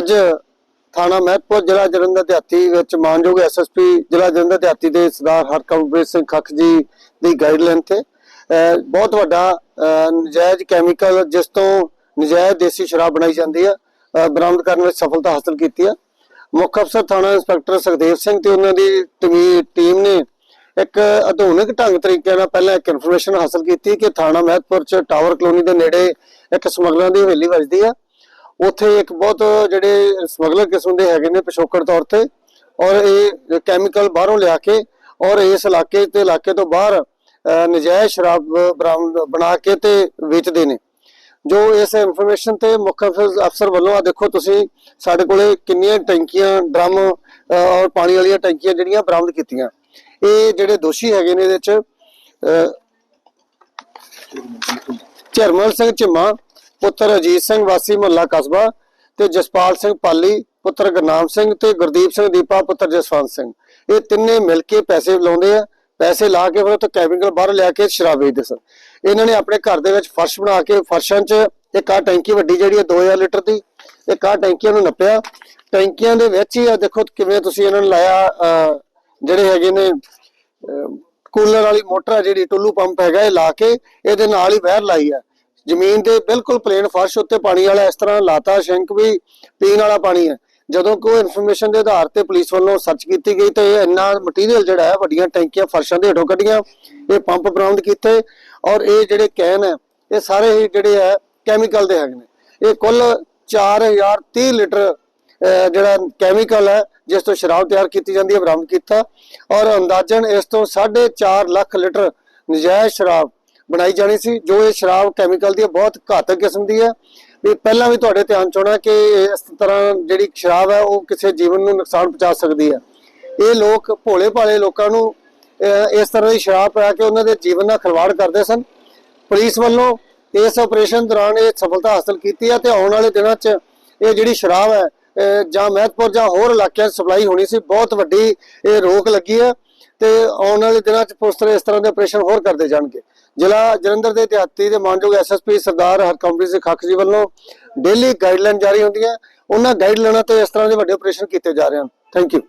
ਅੱਜ ਥਾਣਾ ਮਹਿਤਪੁਰ ਜ਼ਿਲ੍ਹਾ ਜਲੰਧਰ ਦਿਹਾਤੀ ਵਿੱਚ ਮਾਨਯੋਗ ਐਸਐਸਪੀ ਜ਼ਿਲ੍ਹਾ ਜਲੰਧਰ ਦਿਹਾਤੀ ਦੇ ਸਰਦਾਰ ਹਰਕਮਪ੍ਰੀਤ ਸਿੰਘ ਖੱਖ ਜੀ ਦੀ ਗਾਈਡਲਾਈਨ ਤੇ ਬਹੁਤ ਵੱਡਾ ਨਜਾਇਜ਼ ਕੈਮੀਕਲ ਜਿਸ ਤੋਂ ਨਜਾਇਜ਼ ਦੇਸੀ ਸ਼ਰਾਬ ਬਣਾਈ ਜਾਂਦੀ ਹੈ ਬਰਾਮਦ ਕਰਨ ਵਿੱਚ ਸਫਲਤਾ ਹਾਸਲ ਕੀਤੀ ਹੈ ਮੁੱਖ ਅਫਸਰ ਥਾਣਾ ਇੰਸਪੈਕਟਰ ਸੁਖਦੇਵ ਸਿੰਘ ਤੇ ਉਹਨਾਂ ਦੀ ਟੀਮ ਨੇ ਇੱਕ ਆਧੁਨਿਕ ਢੰਗ ਤਰੀਕੇ ਨਾਲ ਪਹਿਲਾਂ ਇੱਕ ਇਨਫੋਰਮੇਸ਼ਨ ਹਾਸਲ ਕੀਤੀ ਕਿ ਥਾਣਾ ਮਹਿਤਪੁਰ ਚ ਟਾਵਰ ਕਲੋਨੀ ਦੇ ਨੇੜੇ ਇੱਕ ਸਮਗਲਰਾਂ ਦੀ ਹਵੇਲੀ ਵੱਜਦੀ ਆ। ਉੱਥੇ ਇੱਕ ਬਹੁਤ ਜਿਹੜੇ ਸਮਗਲਰ ਕਿਸਮ ਦੇ ਹੈਗੇ ਨੇ ਪਿਛੋਕੜ ਤੌਰ ਤੇ ਔਰ ਇਹ ਕੈਮੀਕਲ ਬਾਹਰੋਂ ਲਿਆ ਕੇ ਔਰ ਇਸ ਇਲਾਕੇ ਤੇ ਇਲਾਕੇ ਤੋਂ ਬਾਹਰ ਨਜਾਇਜ਼ ਸ਼ਰਾਬ ਬਰਾਮਦ ਬਣਾ ਕੇ ਤੇ ਵੇਚਦੇ ਨੇ। ਜੋ ਇਸ ਇਨਫੋਰਮੇਸ਼ਨ ਤੇ ਮੁੱਖ ਅਫਸਰ ਵੱਲੋਂ ਆ ਦੇਖੋ ਤੁਸੀਂ ਸਾਡੇ ਕੋਲੇ ਕਿੰਨੀਆਂ ਟੈਂਕੀਆਂ ਡਰਮ ਔਰ ਪਾਣੀ ਵਾਲੀਆਂ ਟੈਂਕੀਆਂ ਜਿਹੜੀਆਂ ਬਰਾਮਦ ਕੀਤੀਆਂ। ਇਹ ਜਿਹੜੇ ਦੋਸ਼ੀ ਹੈਗੇ ਨੇ ਇਹਦੇ ਚ ਅਹ, ਸਿੰਘ ਝਿੰਮਾ ਪੁੱਤਰ ਅਜੀਤ ਸਿੰਘ ਵਾਸੀ ਮਹੱਲਾ ਕਸਬਾ ਤੇ ਜਸਪਾਲ ਸਿੰਘ ਪਾਲੀ ਪੁੱਤਰ ਗੁਰਨਾਮ ਸਿੰਘ ਤੇ ਗੁਰਦੀਪ ਸਿੰਘ ਦੀਪਾ ਪੁੱਤਰ ਜਸਵੰਤ ਸਿੰਘ। ਇਹ ਤਿੰਨੇ ਮਿਲ ਕੇ ਪੈਸੇ ਲਾਉਂਦੇ ਆ। ਪੈਸੇ ਲਾ ਕੇ ਫਿਰ ਉਹ ਤੋਂ ਕੈਮੀਕਲ ਬਾਹਰ ਲਿਆ ਕੇ ਸ਼ਰਾਬ ਵੇਚਦੇ ਸਨ। ਇਹਨਾਂ ਨੇ ਆਪਣੇ ਘਰ ਦੇ ਵਿੱਚ ਫਰਸ਼ ਬਣਾ ਕੇ ਫਰਸ਼ਾਂ 'ਚ ਇੱਕ ਆ ਟੈਂਕੀ ਵੱਡੀ ਜਿਹੜੀ ਹੈ 2000 ਲੀਟਰ ਦੀ ਇੱਕ ਆ ਟੈਂਕੀਆਂ ਨੂੰ ਨੱਪਿਆ। ਟੈਂਕੀਆਂ ਦੇ ਵਿੱਚ ਹੀ ਆ ਦੇਖੋ ਕਿਵੇਂ ਤੁਸੀਂ ਇਹਨਾਂ ਨੂੰ ਲਾਇਆ ਅਹ, ਜਿਹੜੇ ਹੈਗੇ ਨੇ ਕੂਲਰ ਵਾਲੀ ਮੋਟਰ ਆ ਜਿਹੜੀ ਟੁੱਲੂ ਪੰਪ ਹੈਗਾ ਇਹ ਲਾ ਕੇ ਇਹਦੇ ਨਾਲ ਹੀ ਵਹਿਰ ਲਾਈ ਆ। ਜ਼ਮੀਨ ਦੇ ਬਿਲਕੁਲ ਪਲੇਨ ਫਰਸ਼ ਉੱਤੇ ਪਾਣੀ ਵਾਲਾ ਇਸ ਤਰ੍ਹਾਂ ਲਾਤਾ, ਸ਼ਿੰਕ ਵੀ ਪੀਣ ਵਾਲਾ ਪਾਣੀ ਹੈ। ਜਦੋਂ ਕੋਈ ਇਨਫੋਰਮੇਸ਼ਨ ਦੇ ਆਧਾਰ ਤੇ ਪੁਲਿਸ ਵੱਲੋਂ ਸਰਚ ਕੀਤੀ ਗਈ ਤਾਂ ਇਹ ਇੰਨਾ ਮਟੀਰੀਅਲ ਜਿਹੜਾ ਹੈ, ਵੱਡੀਆਂ ਟੈਂਕੀਆਂ, ਫਰਸ਼ਾਂ ਦੇ ਹੇਠੋਂ ਕੱਢੀਆਂ, ਇਹ ਪੰਪ ਬਰਾਮਦ ਕੀਤੇ ਔਰ ਇਹ ਜਿਹੜੇ ਕੈਨ ਹੈ, ਇਹ ਸਾਰੇ ਹੀ ਜਿਹੜੇ ਹੈ ਕੈਮੀਕਲ ਦੇ ਹੈਗੇ ਨੇ। ਇਹ ਕੁੱਲ 4030 ਲੀਟਰ ਜਿਹੜਾ ਕੈਮੀਕਲ ਹੈ, ਜਿਸ ਤੋਂ ਸ਼ਰਾਬ ਤਿਆਰ ਕੀਤੀ ਜਾਂਦੀ ਹੈ, ਬਰਾਮਦ ਕੀਤਾ ਔਰ ਅੰਦਾਜ਼ਨ ਇਸ ਤੋਂ 4.5 ਲੱਖ ਲੀਟਰ ਨਜਾਇਜ਼ ਸ਼ਰਾਬ ਬਣਾਈ ਜਾਣੀ ਸੀ ਜੋ ਇਹ ਸ਼ਰਾਬ ਕੈਮੀਕਲ ਦੀ ਹੈ, ਬਹੁਤ ਘਾਤਕ ਕਿਸਮ ਦੀ ਹੈ। ਵੀ ਪਹਿਲਾਂ ਵੀ ਤੁਹਾਡੇ ਧਿਆਨ ਚ ਹੋਣਾ ਕਿ ਇਸ ਤਰ੍ਹਾਂ ਜਿਹੜੀ ਸ਼ਰਾਬ ਹੈ ਉਹ ਕਿਸੇ ਜੀਵਨ ਨੂੰ ਨੁਕਸਾਨ ਪਹੁੰਚਾ ਸਕਦੀ ਹੈ। ਇਹ ਲੋਕ ਭੋਲੇ ਭਾਲੇ ਲੋਕਾਂ ਨੂੰ ਇਸ ਤਰ੍ਹਾਂ ਦੀ ਸ਼ਰਾਬ ਪਿਆ ਕੇ ਉਹਨਾਂ ਦੇ ਜੀਵਨ ਨਾਲ ਖਿਲਵਾੜ ਕਰਦੇ ਸਨ। ਪੁਲਿਸ ਵੱਲੋਂ ਇਸ ਆਪਰੇਸ਼ਨ ਦੌਰਾਨ ਇਹ ਸਫਲਤਾ ਹਾਸਲ ਕੀਤੀ ਹੈ ਤੇ ਆਉਣ ਵਾਲੇ ਦਿਨਾਂ 'ਚ ਇਹ ਜਿਹੜੀ ਸ਼ਰਾਬ ਹੈ ਜਾਂ ਮਹਿਤਪੁਰ ਜਾਂ ਹੋਰ ਇਲਾਕਿਆਂ 'ਚ ਸਪਲਾਈ ਹੋਣੀ ਸੀ ਬਹੁਤ ਵੱਡੀ ਇਹ ਰੋਕ ਲੱਗੀ ਹੈ ਤੇ ਆਉਣ ਵਾਲੇ ਦਿਨਾਂ 'ਚ ਪੁਲਿਸ ਇਸ ਤਰ੍ਹਾਂ ਦੇ ਆਪਰੇਸ਼ਨ ਹੋਰ ਕਰਦੇ ਜਾਣਗੇ। ਜ਼ਿਲ੍ਹਾ ਜਲੰਧਰ ਦੇ ਦਿਹਾਤੀ ਦੇ ਮਾਨਯੋਗ ਐਸਐਸਪੀ ਸਰਦਾਰ ਹਰਕੰਪ੍ਰੀਤ ਸਿੰਘ ਖੱਖ ਜੀ ਵੱਲੋਂ ਡੇਲੀ ਗਾਈਡਲਾਈਨ ਜਾਰੀ ਹੁੰਦੀਆਂ ਉਹਨਾਂ ਗਾਈਡਲਾਈਨਾਂ ਤੇ ਇਸ ਤਰ੍ਹਾਂ ਦੇ ਵੱਡੇ ਆਪਰੇਸ਼ਨ ਕੀਤੇ ਜਾ ਰਹੇ ਹਨ। Thank you